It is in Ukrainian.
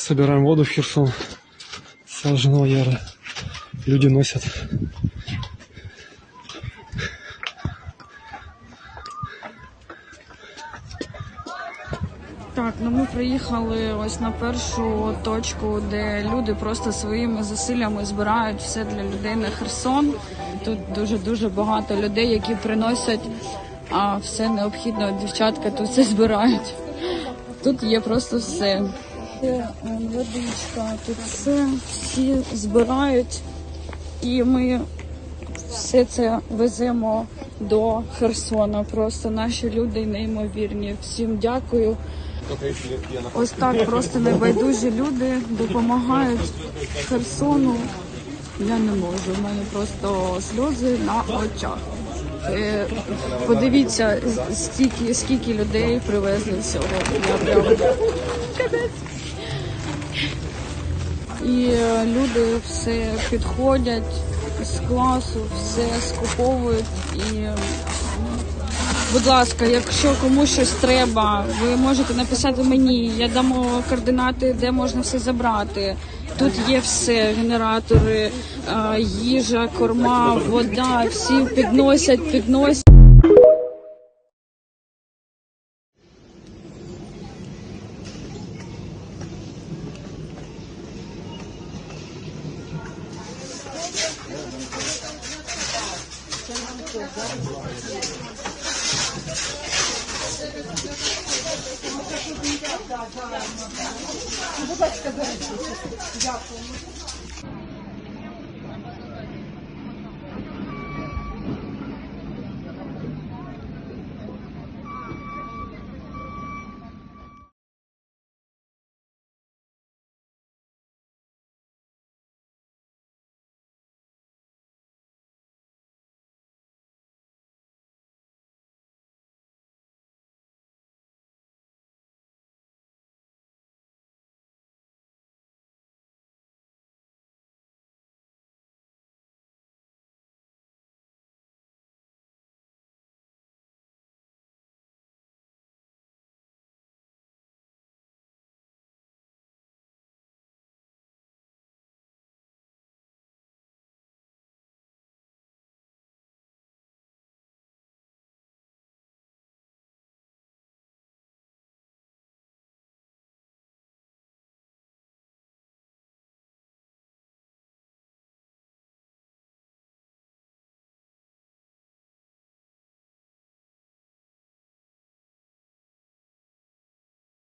Собираем воду в Херсон. С Саженого Яра. Люди носят. Так, ну ми приїхали ось на першу точку, де люди просто своїми зусиллями збирають все для людей на Херсон. Тут дуже дуже багато людей, які приносять а, все необхідне. Дівчатка тут все збирають. Тут є просто все. Це е, водичка, тут все всі збирають, і ми все це веземо до Херсона. Просто наші люди неймовірні. Всім дякую. Ось так просто небайдужі люди допомагають Херсону. Я не можу. У мене просто сльози на очах. Е, Подивіться, стільки, скільки людей привезли сьогодні. Я прям. І е, люди все підходять з класу, все скуповують і. Будь ласка, якщо комусь щось треба, ви можете написати мені. Я дамо координати, де можна все забрати. Тут є все: генератори, е, їжа, корма, вода. Всі підносять, підносять. Будь ласка, дякую.